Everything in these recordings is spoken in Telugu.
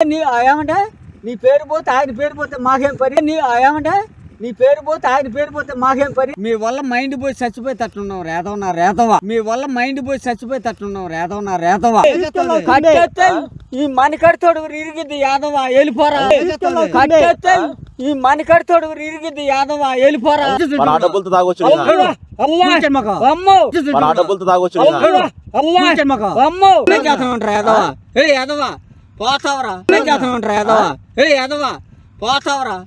నీ ఏమంటే నీ పేరు పోతే ఆయన పేరు పోతే మాకేం పని? నీ ఏమంటే నీ పేరు పోతే ఆయన పేరు పోతే మాకేం పని? మీ వల్ల మైండ్ పోయి చచ్చిపోయి తట్టున్నాం రేదవ నా రేదవ మీ వల్ల మైండ్ పోయి చచ్చిపోయి తట్టున్నాం రేదవ నా రేదవ ఈ మణికడితోడు ఇరిగిద్ది యాదవ వెళ్ళిపోరా కట్టేస్తే ఈ మణికడితోడు ఇరిగిద్ది యాదవ వెళ్ళిపోరా డబ్బులతో తాగొచ్చు. అమ్మో. అమ్మో డబ్బులతో తాగొచ్చు యాదవ ఏ యాదవ. పోతావరా. ఏం చేస్తామంటారా యాదవ ఏ యాదవ పోతావరా.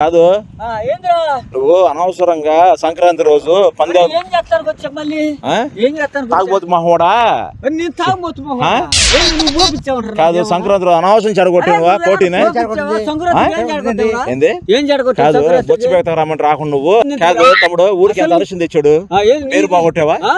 కాదు. ఆ, ఏందిరా? నువ్వు అనవసరంగా సంక్రాంతి రోజు పందే ఏం చేస్తాను వచ్చా మళ్ళీ? ఆ? ఏం చేస్తాను తాగుబోతు మహోడా నేను తాగుబోతు మొహం. ఆ? ఏంది నువ్వు ఓపించావంటారా కాదు? సంక్రాంతి రోజు అనవసరం పోటీనే? ఏం? ఏంది? ఏం జరగొట్టావు కాదు? బొచ్చు పెడతా రమ్మంటే రాకుండా నువ్వు. కాదు తమ్ముడు ఊరికి ఎంత అరిసింది తెచ్చాడు. ఆ, పేరు బాగొట్టావా ఆ?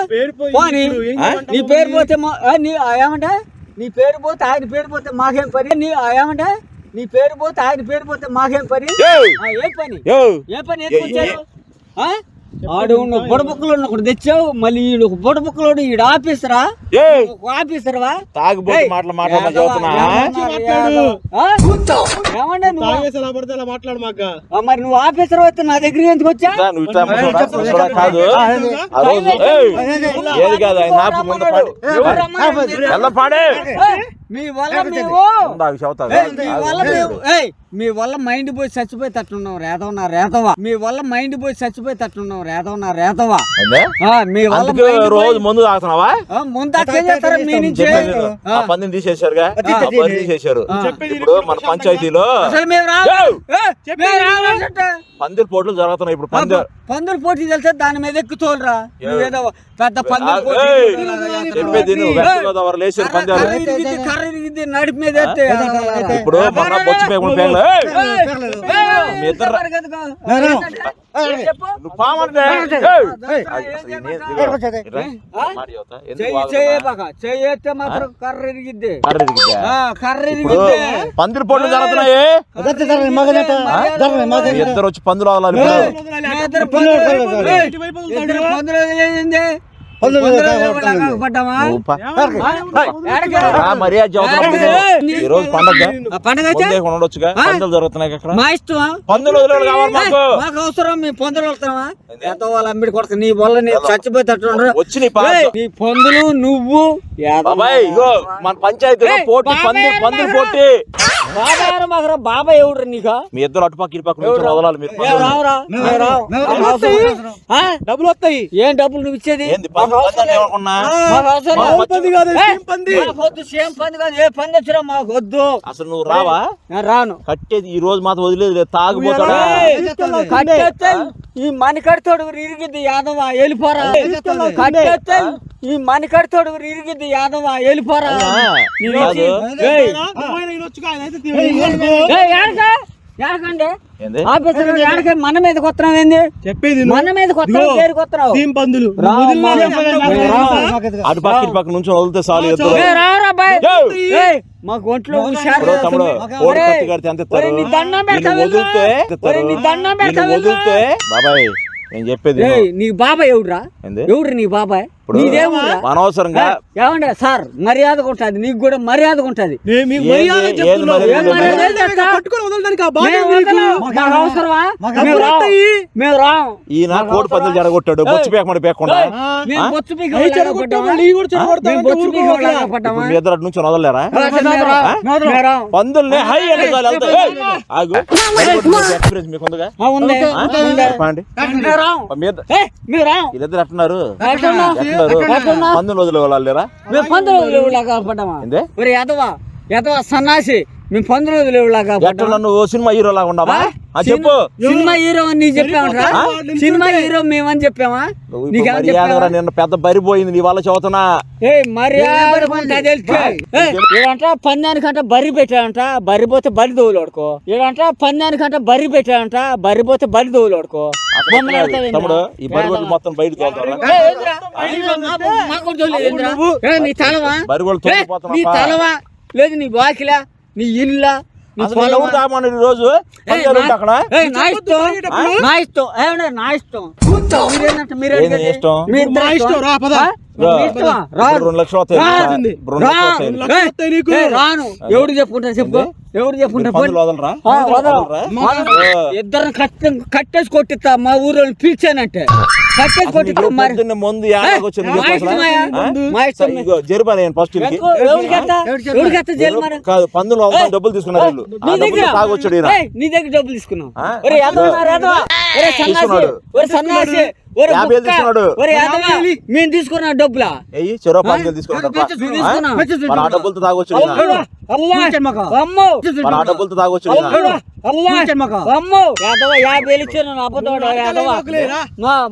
పోనీ. ఆ? నీ పేరు పోతే మా- ఆ, నీ ఆ, ఏమంటే? నీ పేరు పోతే ఆయన పేరు పోతే మాకేం పని? నీ ఏమంటే? నీ పేరు పోతే ఆయన పేరు పోతే మాకేం పని? ఏం పని? ఏ పని? ఆడు ఉన్న బుడబుక్కలో ఒకటి తెచ్చావు మళ్ళీ ఈడు ఒక బుడబుక్కలోడు ఈడు ఆఫీసరా? ఏయ్! ఒక ఆఫీసరా తాగుబోతు మాటలు మాట్లాడమని ఆ, మరి నువ్వు ఆఫీసర్ అయితే నా దగ్గర ఎందుకు వచ్చా? కాదు. ఆ రోజు ఏయ్! ఏది కాదు ఆయన ఆపు ముందు పాడు. మీ వల్ల మేము మీ వల్ల మేము ఏయ్, మీ వల్ల మైండ్ పోయి చచ్చిపోయి తట్టున్నాం రేదవ నా రేదవ? మీ వల్ల మైండ్ పోయి చచ్చిపోయి తట్టున్నాం రేదవ? నా? ఆ, మీ వల్ల రోజు ముందు తాగుతున్నావా? ఆ, ముందు చేస్తారా? మీ నుంచి? పందిని పందిని తీసేశారు. ఇప్పుడు మన పంచాయతీలో పందిరి పోట్లు జరుగుతున్నాయి ఇప్పుడు పందిరి. పందులు పోటీ తెలిస్తే దాని మీద ఎక్కుతోలురా పెద్ద! చేస్తున్నావు. చెప్పేది నువ్వు గోదావరి లేచారు పందాలు. ఇరిగిద్ది, నడిపి మీద. ఇప్పుడు మొన్న బొచ్చు మీ ఇద్దరు-? నువ్వు పామంటే ఎత్తే మాత్రం కర్ర ఇరిగిద్ది కర్ర ఇరిగిద్దా? ఆ, కర్ర ఇప్పుడు ఇరిగిద్ది పందిరి పోట్లు జరుగుతున్నాయి ఇద్దరు వచ్చి పందులు ఇద్దరు పందులు ఈ రోజు పండగ. పండగ ఉండొచ్చుగా? పందులు జరుగుతున్నాయి అక్కడ మా ఇష్టమా పందులు మాకు. అవసరం మీ పందులు ఎంతో వాళ్ళ అమ్మిడి కొడుకు నీ వల్ల నీ వచ్చి నీ పా నీ పందులు నువ్వు మన పంచాయతీలో ఏయ్, పోటీ పందులు. పోటీ. బాబాయ్ రా మగరా బాబాయ్ ఎవడు నీకా? మీ ఇద్దరు అటుపక్క ఇటుపక్క నుంచి వదలాలి మీరు. మాకు? డబ్బులు వస్తాయి. ఏం డబ్బులు నువ్వు ఇచ్చేది? మాకు సేమ్ పంది. మాకు వద్దు సేమ్ పంది కాదు. ఏ పంది వచ్చినా మాకు వద్దు. అసలు నువ్వు రావా? నేను రాను. కట్టేది ఈ రోజు మాత్రం వదిలేదు లేదు తాగుపోతాడా కట్టేస్తే ఈ మణికడితోడు ఇరిగిద్ది యాదవ వెళ్ళిపోరా కట్టేస్తే ఈ మణికడితోడు ఇరిగిద్ది యాదవ వెళ్ళిపోరా ఏడకండి ఆఫీసర్ ఏడక మన మీద కొత్తనావు ఏంది? చెప్పేది మన మీద కొత్తనావు పేరు పందులు? అటుపక్క ఇటుపక్క నుంచి వదిలితే బాయ్. ఏయ్, మాకు ఒంట్లో హుషారు తమ్ముడు కత్తి కడితే వదిలితే. వదిలితే బాబాయ్. నేను చెప్పేది విను. ఏయ్, నీ బాబాయ్ ఎవడురా? ఎవడు నీ బాబాయ్? ఇప్పుడు అనవసరంగా ఏమండి సార్ మర్యాదగా ఉంటది నీకు కూడా మర్యాదగా ఉంటది. ఈయన కోడి పందులు జరగొట్టాడు బొచ్చు పేకమని పేకుండా మీ ఇద్దరు నుంచి వదలలేరా. పందుల్ని హై అంటే చాలు వెళ్తాయి ఏయ్, ఆగు ఎక్స్పీరియన్స్ మీకు ఉందిగా ఆ, ఉంది. ఆ? ఉంది. చెప్పండి మేము రాం. మీద ఏయ్, మేము రాం. వీళ్ళిద్దరు ఎట్టున్నారు ఎట్టున్నా? ఎట్టున్నారు ఎట్టున్నా? పందులు వదిలే వాళ్ళరా మేము పందులు వదిలేవులాగా పడ్డామా ఏందే ఒరే ఎదవా ఎదవా సన్నాసి మేము వదిలేవులాగా ఎట్లా నువ్వు సినిమా హీరో లాగా ఉండవా ఆ? చెప్పు. సినిమా హీరో అని నీకు? సినిమా హీరో మేమని చెప్పామా చెప్పావా? నిన్న పెద్ద బరిపోయింది నీ వల్ల చదువుతున్నా ఏ మర్యాద ఏడంట పందానికంట బర్రి పెట్టాడంట బర్రి పోతే బరి దోవులాడుకో ఏడంట పందానికంట బర్రి పెట్టాడంట బర్రి పోతే బరి దోవులాడుకో తమ్ముడు ఈ మొత్తం బయట నీ తలవా? లేదు నీ బాకిలా? నీ ఇల్లా? ఎవరు ఈ రోజు? అక్కడ? నా ఇష్టం. నా ఇష్టం. ఏమన్నా నా ఇష్టం? మీరు? ఇష్టం? మీ ఇష్టం, రా, పద. రెండు లక్షలు రాను ఎవడు చెప్పుకుంటా చెప్పుకో ఎవడు చెప్పుకుంటా. ఇద్దరు కట్టి కట్టేసి కొట్టిస్తా. మా ఊరు పిలిచానంటే. కట్టేసి కొట్టిస్తా మరి. ముందు నేను ఫస్ట్? కాదు పందులు డబ్బులు తీసుకున్నారు నీ దగ్గర డబ్బులు తీసుకున్నావు. మేము తీసుకున్న డబ్బులా? చెరో డబ్బులతో డబ్బులతో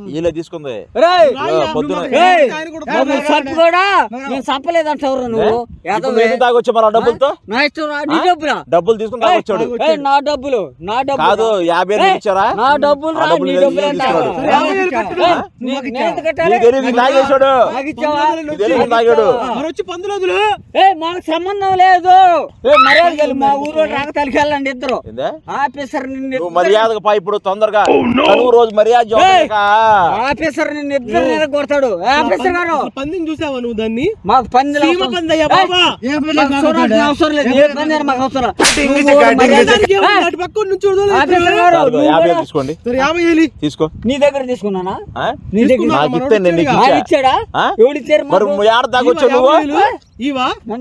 వీళ్ళే తీసుకుంది. చంపలేదంటావు నువ్వు తాగొచ్చా మరి డబ్బులతో? రా, నీ డబ్బులా? తీసుకుని తాగొచ్చాడు. నా డబ్బులు నా డబ్బులు? కాదు యాభై ఇచ్చారా? నా డబ్బులు మాకు సంబంధం లేదు. మర్యాద మా ఊరు రాక తలికి వెళ్ళండి ఇద్దరు. ఆఫీసర్ మర్యాదగా పా ఇప్పుడు తొందరగా. కనువు రోజు మర్యాద. ఆఫీసర్ నిన్ను ఇద్దరు కొడతాడు. ఆఫీసర్ గారు. పందిని చూసావా నువ్వు దాన్ని? మాకు పంది అవసరం లేదు. మాకు అవసరం. తీసుకోండి. యాభై తీసుకో. నీ దగ్గర తీసుకున్నానా?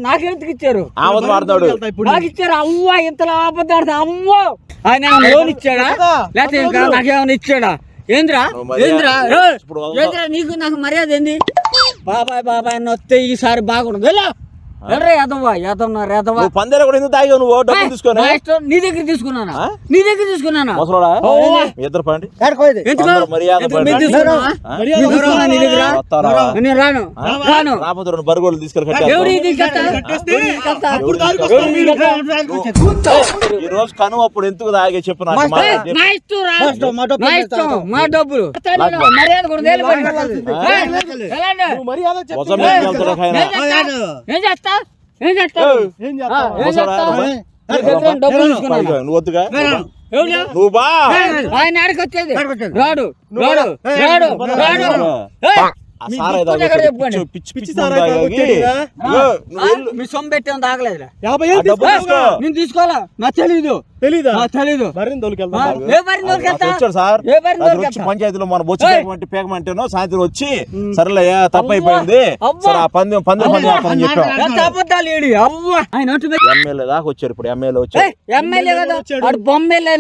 నాకెందుకు ఇచ్చారు? నాకు ఇచ్చారు అవ్వ ఆపద్దాడు అమ్మో! ఆయన లోన్ ఇచ్చాడా? లేకపోతే ఇంకా నాకేమైనా ఇచ్చాడా? ఏంద్రా? నీకు నాకు మర్యాద ఏంది? బాబాయ్ బాబాయ్ నొత్తే ఈసారి బాగుండదు పందేలు కూడా ఎందుకు తాగావు నువ్వు డబ్బులు తీసుకొని నా దగ్గర తీసుకున్నానా? నీ దగ్గర తీసుకున్నానా ముసలోడా ఓవా. మీ ఇద్దరు పండి ఎందుకు? అందరూ మర్యాద ఎందుకు పడండి. మీరు తీసుకున్నావా? ఆ? మీరు తీసుకున్నావా నీ దగ్గర వస్తారా? నేను రాను రాను రాకపోతే రెండు బరుగోళ్ళు తీసుకెళ్ళి ఎవరు కట్టారు ఇది కట్ట? ఎవరు ఇది కట్ట? అప్పుడు? ఈ రోజు ఎందుకు తాగే చెప్పు మర్యాద మా డబ్బులు కూడా? ఏం చేస్తా? ఏం చేస్తావు? ఏం ముసలా? చేస్తా రా. నీ దగ్గర డబ్బులు తీసుకున్నాను నువ్వు వద్దుగా? నువ్వు బా. ఆయన ఆడికి వచ్చేది. రాడు రాడు రాడు రాడు. మీ చెప్పండి. సొమ్ము తాగలేదురా యాభై. నేను తీసుకోవాలా? తెలీదు. తెలీదా? తెలీదు? పంచాయతీలో మన పేకమంటేనో సాయంత్రం వచ్చి సరేలయ్యా తప్పు అయిపోయింది అవ్వ. సరే ఆ పందెం పందెం పని చేస్తానని చెప్పాం. ఎంత అబద్ధాలు ఏడి అవ్వ. ఆయన ఒట్టు పెట్టి ఎమ్మెల్యే దాకా వచ్చారు ఇప్పుడు ఎమ్మెల్యే వచ్చాడు. ఎమ్మెల్యే కదా. బొమ్మెల్యే?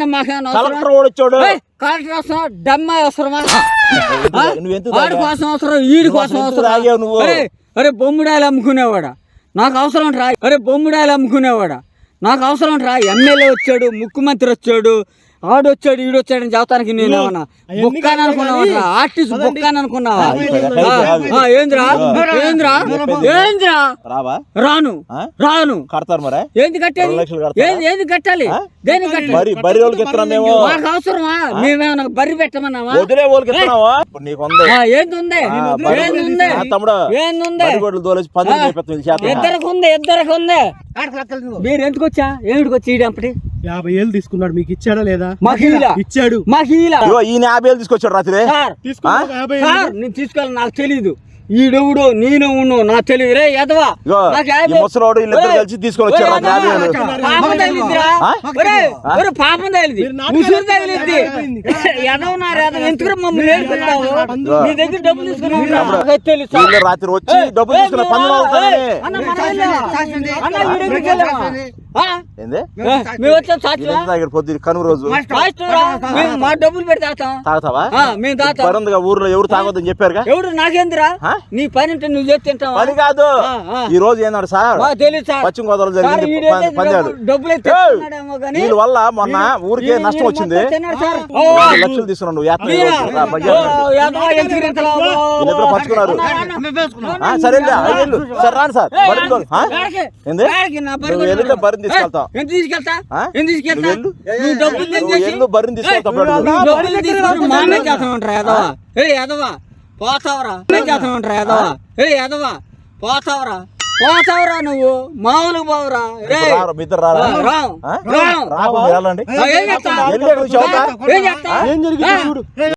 కలెక్టర్ కూడా వచ్చాడు. కలెక్టర్ అవసరం డమ్మ అవసరమా? వాడి కోసం అవసరం ఈడి కోసం అవసరం. నువ్వు? అరే అరే బొమ్మిడాయలు అమ్ముకునేవాడా? నాకు అవసరం రా. అరే బొమ్మిడాయలు అమ్ముకునేవాడా? నాకు అవసరం రా. ఎమ్మెల్యే వచ్చాడు ముఖ్యమంత్రి వచ్చాడు ఆడు వచ్చాడు ఈడు వచ్చాడు అని చెబుతానికి నేను ఏమన్నా బొక్కాని కాదు అనుకున్నావా కానీ. ఆర్టిస్ట్ అనుకున్నావా? ఆ, అయిపోయింది. ఆ, ఏంద్రా? ఏంద్రా? ఏంద్రా? రావా? రాను. ఆ? రాను. కడతారు మరి? ఏంది కట్టేది? ఏంది ఏంది కట్టాలి? దేనికి కట్టాలి. మరి బరి వాళ్ళకి ఇస్తున్నాం మేము. మాకు అవసరమా? మేమేమన్నా బర్రి పెట్టమన్నావా? వదిలే వాళ్ళకి ఇస్తున్నావా ఇప్పుడు నీకు ఉంది. ఆ, ఏంది ఉంది? బరి- ఏంది ఉంది? ఏంది ఉంది? బరి ఇద్దరికి ఉంది ఇద్దరికి ఉంది. మీరు ఎందుకు వచ్చా ఏమిటికి వచ్చి ఈడంపటి యాభై ఏళ్ళు తీసుకున్నాడు మీకు ఇచ్చాడా లేదా? ఇలా ఇచ్చాడు. ఇగో ఈయన యాభై వేలు తీసుకొచ్చాడు రాత్రి ఏళ్ళు. తీసుకోవాలి నాకు తెలీదు. ఈడెవడు నేను ఉన్ను నాకు తెలియదు రే ఎదవా ముసలోడు వీళ్ళిద్దరు కలిసి తీసుకొని వచ్చారు పాపం తగిలిద్దిరా. తగిలింది. అయిపోయింది. ఎదవన్నారు ఎదవ ఎందుకు మమ్మల్ని. నీ దగ్గర డబ్బులు తీసుకున్నావు తెలుసు. రాత్రి వచ్చి డబ్బులు తీసుకున్న మేము- పందులు ఏంది? ఏ, మేము వచ్చాం సాక్షిగా వీళ్ళంతా దగ్గర పొద్దు కనుమ రోజు. రాష్ట్రంరా, మేము మా డబ్బులు పెట్టి తాగుతాం. తాగుతావా? ఆ, మేము తాగుతాం. పరుందిగా ఊర్లో ఎవరు తాగొద్దని చెప్పారుగా? ఎవడు నాకేందిరా? ఆ? నీ పని అంటే నువ్వు చేసి తింటావా? పని కాదు. ఈ రోజు సార్? మాకు తెలియదు సార్. పశ్చిమ గోదావరి జరిగింది డబ్బులు- వల్ల మొన్న ఊరికే నష్టం వచ్చింది. లక్షలు వీళ్ళిద్దరూ పంచుకున్నారు. సరే. సరే. రాను తోలు. తీసుకెళ్తా? తీసుకెళ్తా? నువ్వు డబ్బులు యాదవ? ఏ యాదవ పోతావరా. యాదవ? ఏ యాదవ పోతావరా. పోతావరా నువ్వు మామూలు పోవరా. ఏం చేస్తా. ఏం చేస్తా